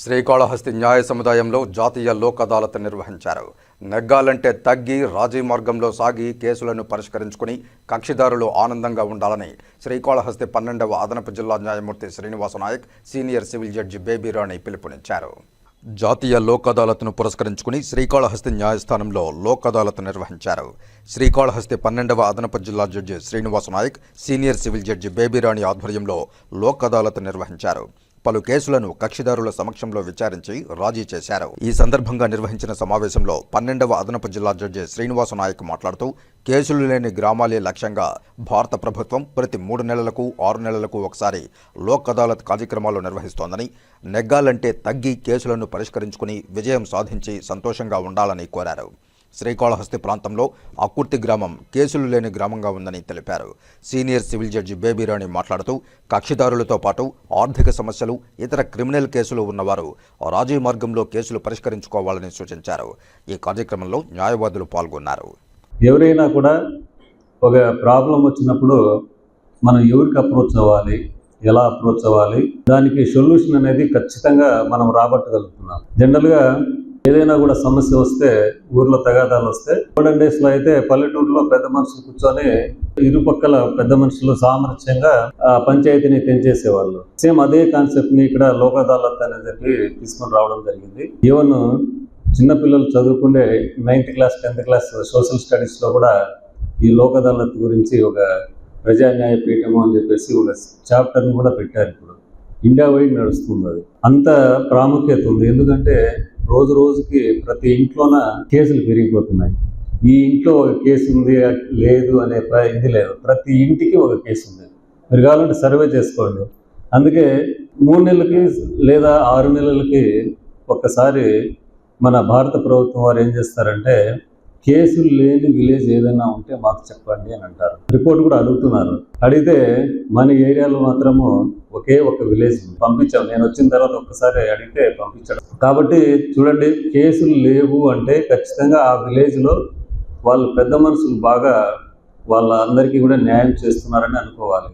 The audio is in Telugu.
శ్రీకాళహస్తి న్యాయ సముదాయంలో జాతీయ లోక్ అదాలత్ నిర్వహించారు. నెగ్గాలంటే తగ్గి రాజీ మార్గంలో సాగి కేసులను పరిష్కరించుకుని కక్షిదారులు ఆనందంగా ఉండాలని శ్రీకాళహస్తి పన్నెండవ అదనపు జిల్లా న్యాయమూర్తి Srinivasa Naik senior civil judge Babyrani పిలుపునిచ్చారు. జాతీయ లోక్ అదాలత్ను పురస్కరించుకుని శ్రీకాళహస్తి న్యాయస్థానంలో లోక్ అదాలత్ నిర్వహించారు. శ్రీకాళహస్తి పన్నెండవ అదనపు జిల్లా judge Srinivasa Naik senior civil judge Babyrani ఆధ్వర్యంలో లోక్ అదాలత్ నిర్వహించారు. పలు కేసులను కక్షిదారుల సమక్షంలో విచారించి రాజీ చేశారు. ఈ సందర్భంగా నిర్వహించిన సమావేశంలో పన్నెండవ అదనపు జిల్లా జడ్జి శ్రీనివాస నాయక్ మాట్లాడుతూ కేసులు లేని గ్రామాలే లక్ష్యంగా భారత ప్రభుత్వం ప్రతి మూడు నెలలకు ఆరు నెలలకు ఒకసారి లోక్ అదాలత్ కార్యక్రమాలు నిర్వహిస్తోందని నెగ్గాలంటే తగ్గి కేసులను పరిష్కరించుకుని విజయం సాధించి సంతోషంగా ఉండాలని కోరారు. శ్రీకాళహస్తి ప్రాంతంలో అకుర్తి గ్రామం కేసులు లేని గ్రామంగా ఉందని తెలిపారు. సీనియర్ సివిల్ జడ్జి బేబీరాణి మాట్లాడుతూ కక్షిదారులతో పాటు ఆర్థిక సమస్యలు ఇతర క్రిమినల్ కేసులు ఉన్నవారు రాజీ మార్గంలో కేసులు పరిష్కరించుకోవాలని సూచించారు. ఈ కార్యక్రమంలో న్యాయవాదులు పాల్గొన్నారు. ఎవరైనా కూడా ఒక ప్రాబ్లం వచ్చినప్పుడు మనం ఎవరికి అప్రోచ్ అవ్వాలి ఎలా అప్రోచ్ అవ్వాలి దానికి సొల్యూషన్ అనేది ఖచ్చితంగా మనం రాబట్టగలుగుతున్నాం. జనరల్గా ఏదైనా కూడా సమస్య వస్తే ఊర్లో తగాదాలు వస్తే మోడర్న్ డేస్లో అయితే పల్లెటూరులో పెద్ద మనుషులు కూర్చొని ఇరుపక్కల పెద్ద మనుషులు సామరస్యంగా ఆ పంచాయతీని తెంచేసేవాళ్ళు. సేమ్ అదే కాన్సెప్ట్ని ఇక్కడ లోక్ అదాలత్ అని చెప్పి తీసుకొని రావడం జరిగింది. ఈవెన్ చిన్నపిల్లలు చదువుకునే ninth class tenth class social స్టడీస్లో కూడా ఈ లోక్ అదాలత్ గురించి ఒక ప్రజా న్యాయ పీఠము అని చెప్పేసి ఒక చాప్టర్ని కూడా పెట్టారు ఇప్పుడు. ఇండియా వైడ్ నడుస్తుంది అది. అంత ప్రాముఖ్యత ఉంది. ఎందుకంటే రోజు రోజుకి ప్రతి ఇంట్లోన కేసులు పెరిగిపోతున్నాయి. ఈ ఇంట్లో ఒక కేసు ఉంది లేదు అనే ఇది లేదు. ప్రతి ఇంటికి ఒక కేసు ఉంది. మీరు కావాలంటే సర్వే చేసుకోండి. అందుకే మూడు నెలలకి లేదా ఆరు నెలలకి ఒక్కసారి మన భారత ప్రభుత్వం వారు ఏం చేస్తారంటే కేసులు లేని విలేజ్ ఏదైనా ఉంటే మాకు చెప్పండి అని అంటారు. రిపోర్ట్ కూడా అడుగుతున్నారు. అడిగితే మన ఏరియాలో మాత్రము ఒకే ఒక విలేజ్ పంపించాం నేను వచ్చిన తర్వాత ఒక్కసారి అడిగితే పంపించడం. కాబట్టి చూడండి కేసులు లేవు అంటే ఖచ్చితంగా ఆ విలేజ్లో వాళ్ళు పెద్ద మనుషులు బాగా వాళ్ళ అందరికీ కూడా న్యాయం చేస్తున్నారని అనుకోవాలి.